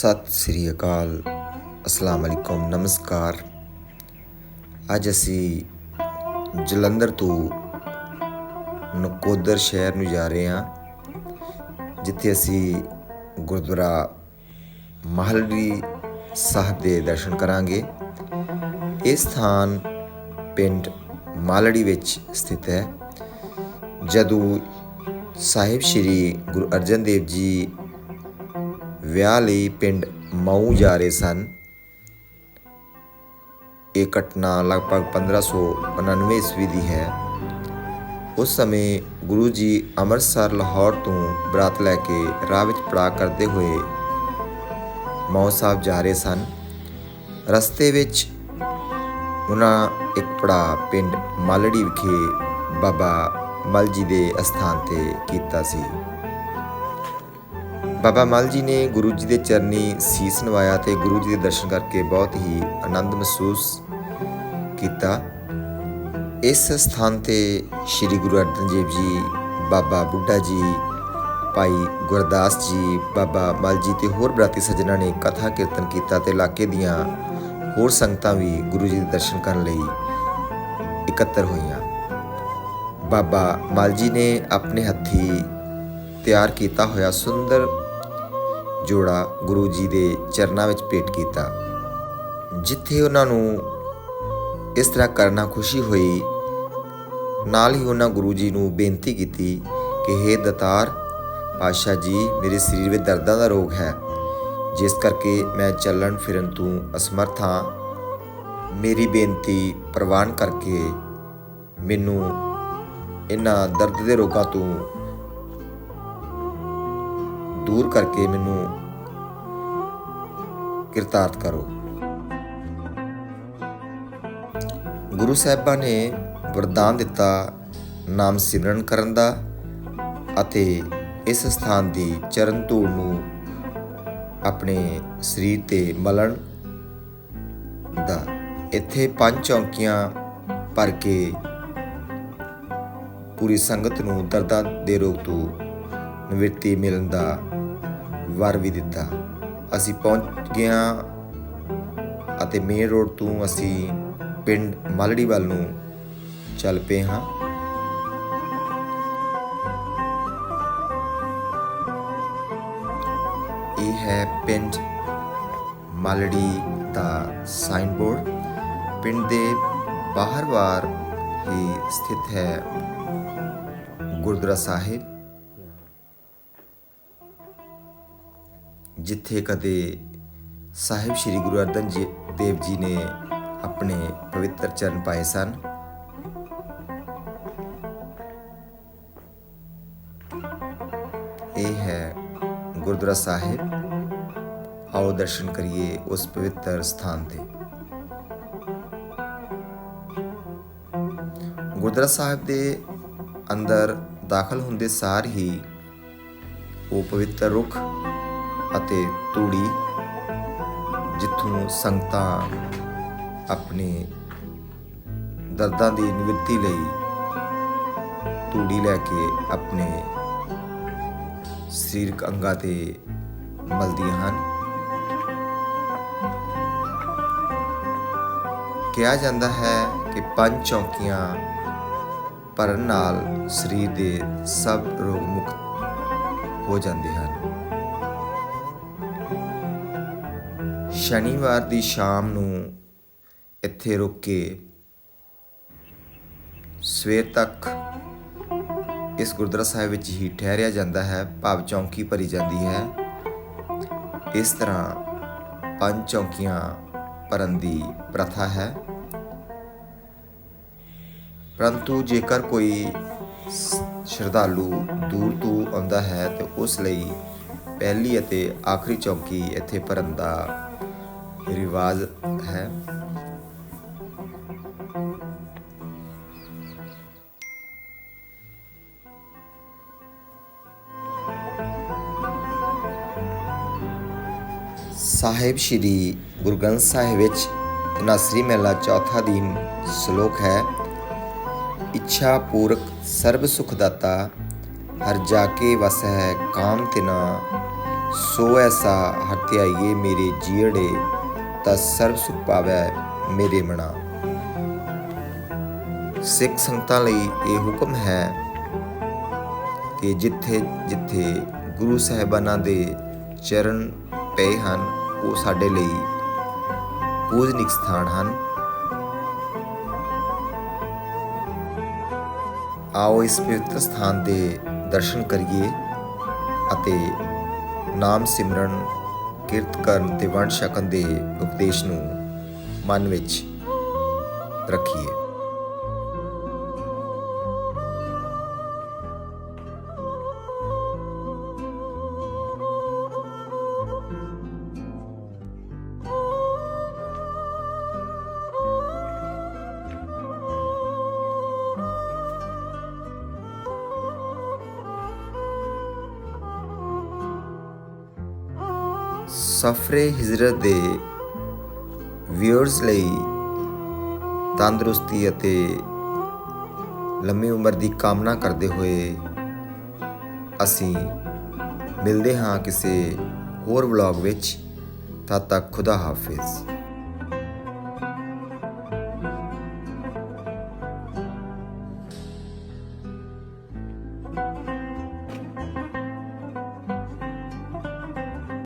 ਸਤਿ ਸ੍ਰੀ ਅਕਾਲ। ਅਸਲਾਮ ਅਲੈਕੁਮ। ਨਮਸਕਾਰ। ਅੱਜ ਅਸੀਂ ਜਲੰਧਰ ਤੋਂ ਨਕੋਦਰ ਸ਼ਹਿਰ ਨੂੰ ਜਾ ਰਹੇ ਹਾਂ, ਜਿੱਥੇ ਅਸੀਂ ਗੁਰਦੁਆਰਾ ਮਹਲਵੀ ਸਾਹਿਬ ਦੇ ਦਰਸ਼ਨ ਕਰਾਂਗੇ। ਇਹ ਸਥਾਨ ਪਿੰਡ ਮਾਲੜੀ ਵਿੱਚ ਸਥਿਤ ਹੈ। ਜਦੋਂ ਸਾਹਿਬ ਸ੍ਰੀ ਗੁਰੂ ਅਰਜਨ ਦੇਵ ਜੀ ਵਿਆਹ ਲਈ ਪਿੰਡ ਮਊ ਜਾ ਰਹੇ ਸਨ। ਇਹ ਘਟਨਾ ਲਗਭਗ 1599 ਈਸਵੀ ਦੀ ਹੈ। ਉਸ ਸਮੇਂ ਗੁਰੂ ਜੀ ਅੰਮ੍ਰਿਤਸਰ, ਲਾਹੌਰ ਤੋਂ ਬਰਾਤ ਲੈ ਕੇ ਰਾਹ ਵਿੱਚ ਪੜਾਅ ਕਰਦੇ ਹੋਏ ਮਊ ਸਾਹਿਬ ਜਾ ਰਹੇ ਸਨ। ਰਸਤੇ ਵਿੱਚ ਉਹਨਾਂ ਇੱਕ ਪੜਾਅ ਪਿੰਡ ਮਾਲੜੀ ਵਿਖੇ ਬਾਬਾ ਮਲ ਜੀ ਦੇ ਅਸਥਾਨ ਤੇ ਕੀਤਾ ਸੀ। ਬਾਬਾ ਮਲ ਜੀ ਨੇ ਗੁਰੂ ਜੀ ਦੇ ਚਰਨੀ ਸੀਸ ਨਵਾਇਆ ਤੇ ਗੁਰੂ ਜੀ ਦੇ ਦਰਸ਼ਨ ਕਰਕੇ ਬਹੁਤ ਹੀ ਆਨੰਦ ਮਹਿਸੂਸ ਕੀਤਾ। ਇਸ ਸਥਾਨ ਤੇ ਸ੍ਰੀ ਗੁਰੂ ਅਰਜਨ ਦੇਵ ਜੀ, ਬਾਬਾ ਬੁੱਢਾ ਜੀ, ਭਾਈ ਗੁਰਦਾਸ ਜੀ, ਬਾਬਾ ਮਲ ਜੀ ਤੇ ਹੋਰ ਬਰਾਤੀ ਸੱਜਣਾ ਨੇ ਕਥਾ ਕੀਰਤਨ ਕੀਤਾ ਤੇ ਇਲਾਕੇ ਦੀਆਂ ਹੋਰ ਸੰਗਤਾਂ ਵੀ ਗੁਰੂ ਜੀ ਦੇ ਦਰਸ਼ਨ ਕਰਨ ਲਈ ਇਕੱਤਰ ਹੋਈਆਂ। ਬਾਬਾ ਮਲ ਜੀ ਨੇ ਆਪਣੇ ਹੱਥੀ ਤਿਆਰ ਕੀਤਾ ਹੋਇਆ ਸੁੰਦਰ ਜੋੜਾ ਗੁਰੂ ਜੀ ਦੇ ਚਰਨਾਂ ਵਿੱਚ ਭੇਟ ਕੀਤਾ। ਜਿੱਥੇ ਉਹਨਾਂ ਨੂੰ ਇਸ ਤਰ੍ਹਾਂ ਕਰਨਾ ਖੁਸ਼ੀ ਹੋਈ, ਨਾਲ ਹੀ ਉਹਨਾਂ ਗੁਰੂ ਜੀ ਨੂੰ ਬੇਨਤੀ ਕੀਤੀ ਕਿ हे ਦਤਾਰ ਪਾਸ਼ਾ ਜੀ, ਮੇਰੇ ਸਰੀਰ ਵਿੱਚ ਦਰਦਾਂ ਦਾ ਰੋਗ ਹੈ। ਜਿਸ ਕਰਕੇ ਮੈਂ ਚੱਲਣ ਫਿਰਨ ਤੋਂ ਅਸਮਰਥ ਹਾਂ। ਮੇਰੀ ਬੇਨਤੀ ਪ੍ਰਵਾਨ ਕਰਕੇ ਮੈਨੂੰ ਇਹਨਾਂ ਦਰਦ ਦੇ ਰੋਗਾਂ ਤੋਂ ਦੂਰ ਕਰਕੇ ਮੈਨੂੰ ਕਿਰਤਾਰਥ ਕਰੋ। ਗੁਰੂ ਸਾਹਿਬਾਂ ਨੇ ਵਰਦਾਨ ਦਿੱਤਾ ਨਾਮ ਸਿਮਰਨ ਕਰਨ ਦਾ ਅਤੇ ਇਸ ਸਥਾਨ ਦੀ ਚਰਨ ਧੂੜ ਨੂੰ ਆਪਣੇ ਸਰੀਰ ਤੇ ਮਲਣ ਦਾ। ਇੱਥੇ ਪੰਜ ਚੌਂਕੀਆਂ ਭਰ ਕੇ ਪੂਰੀ ਸੰਗਤ ਨੂੰ ਦਰਦਾਂ ਦੇ ਰੋਗ ਤੋਂ ਨਿਵਰਤੀ ਮਿਲਣ ਦਾ ਵਰ ਵੀ ਦਿੱਤਾ। ਅਸੀਂ ਪਹੁੰਚ ਗਏ ਹਾਂ ਅਤੇ ਮੇਨ ਰੋਡ ਤੋਂ ਅਸੀਂ ਪਿੰਡ ਮਾਲੜੀ ਵੱਲ ਨੂੰ ਚੱਲ ਪਏ ਹਾਂ। ਇਹ ਹੈ ਪਿੰਡ ਮਾਲੜੀ ਦਾ ਸਾਈਨ ਬੋਰਡ ਪਿੰਡ ਦੇ ਬਾਹਰ-ਬਾਹਰ ਹੀ ਸਥਿਤ ਹੈ ਗੁਰਦੁਆਰਾ ਸਾਹਿਬ। ਜਿੱਥੇ ਕਦੇ ਸਾਹਿਬ ਸ੍ਰੀ ਗੁਰੂ ਅਰਜਨ ਜੀ ਦੇਵ ਜੀ ਨੇ ਆਪਣੇ ਪਵਿੱਤਰ ਚਰਨ ਪਾਏ ਸਨ। ਇਹ ਹੈ ਗੁਰਦੁਆਰਾ ਸਾਹਿਬ। ਆਓ ਦਰਸ਼ਨ ਕਰੀਏ ਉਸ ਪਵਿੱਤਰ ਸਥਾਨ ਤੇ। ਗੁਰਦੁਆਰਾ ਸਾਹਿਬ ਦੇ ਅੰਦਰ ਦਾਖਲ ਹੁੰਦੇ ਸਾਰ ਹੀ ਉਹ ਪਵਿੱਤਰ ਰੁੱਖ ਅਤੇ ਤੂੜੀ, ਜਿੱਥੋਂ ਸੰਗਤਾਂ ਆਪਣੇ ਦਰਦਾਂ ਦੀ ਨਿਵਰਤੀ ਲਈ ਤੂੜੀ ਲੈ ਕੇ ਆਪਣੇ ਸਰੀਰਕ ਅੰਗਾਂ ਤੇ ਮਲਦੀਆਂ ਹਨ। ਕਿਹਾ ਜਾਂਦਾ ਹੈ ਕਿ ਪੰਜ ਚੌਕੀਆਂ ਭਰਨ ਨਾਲ ਸਰੀਰ ਦੇ ਸਭ ਰੋਗ ਮੁਕਤ ਹੋ ਜਾਂਦੇ ਹਨ। ਸ਼ਨੀਵਾਰ ਦੀ ਸ਼ਾਮ ਨੂੰ ਇੱਥੇ ਰੁਕ ਕੇ ਸਵੇਰ ਤੱਕ ਇਸ ਗੁਰਦੁਆਰਾ ਸਾਹਿਬ ਵਿੱਚ ਹੀ ਠਹਿਰਿਆ ਜਾਂਦਾ ਹੈ, ਭਾਵ ਚੌਂਕੀ ਭਰੀ ਜਾਂਦੀ ਹੈ। ਇਸ ਤਰ੍ਹਾਂ ਪੰਜ ਚੌਂਕੀਆਂ ਭਰਨ ਦੀ ਪ੍ਰਥਾ ਹੈ। ਪਰੰਤੂ ਜੇਕਰ ਕੋਈ ਸ਼ਰਧਾਲੂ ਦੂਰ ਤੋਂ ਆਉਂਦਾ ਹੈ, ਤੇ ਉਸ ਲਈ ਪਹਿਲੀ ਅਤੇ ਆਖਰੀ ਚੌਂਕੀ ਇੱਥੇ ਭਰਨ ਦਾ ਰਿਵਾਜ ਹੈ ਸਾਹਿਬ ਸ਼੍ਰੀ ਗੁਰੂ ਗ੍ਰੰਥ ਸਾਹਿਬ ਵਿੱਚ ਨਸਰੀ ਮਹਿਲਾ ਚੌਥਾ ਦੀਨ ਸ਼ਲੋਕ ਹੈ ਇੱਛਾ ਪੂਰਕ ਸਰਬ ਸੁਖ ਦਾਤਾ ਹਰ ਜਾ ਕੇ ਵਸ ਹੈ ਕਾਮ ਤਿਨਾ ਸੋ ਐਸਾ ਹਰ ਹਰਤਿਆਈਏ ਮੇਰੇ ਜੀੜੇ ਤਾਂ ਸਰਬ ਸੁਖ ਪਾਵੈ ਮੇਰੇ ਮਨਾ। ਸਿੱਖ ਸੰਗਤਾਂ ਲਈ ਇਹ ਹੁਕਮ ਹੈ ਕਿ ਜਿੱਥੇ ਜਿੱਥੇ ਗੁਰੂ ਸਾਹਿਬਾਨਾਂ ਦੇ ਚਰਨ ਪਏ ਹਨ, ਉਹ ਸਾਡੇ ਲਈ ਪੂਜਨਿਕ ਸਥਾਨ ਹਨ। ਆਓ ਇਸ ਪਵਿੱਤਰ ਸਥਾਨ ਦੇ ਦਰਸ਼ਨ ਕਰੀਏ ਅਤੇ ਨਾਮ ਸਿਮਰਨ ਕਿਰਤ ਕਰਨ ਤੇ ਵੰਡ ਛਕਣ ਦੇ ਉਪਦੇਸ਼ ਨੂੰ ਮਨ ਵਿੱਚ ਰੱਖੀਏ। ਸਫਰੇ ਹਿਜਰਤ ਦੇ ਵਿਊਅਰਸ ਲਈ ਤੰਦਰੁਸਤੀ ਅਤੇ ਲੰਮੀ ਉਮਰ ਦੀ ਕਾਮਨਾ ਕਰਦੇ ਹੋਏ ਅਸੀਂ ਮਿਲਦੇ ਹਾਂ ਕਿਸੇ ਹੋਰ ਵਲੌਗ ਵਿੱਚ, ਤਦ ਤੱਕ ਖੁਦਾ ਹਾਫਿਜ਼।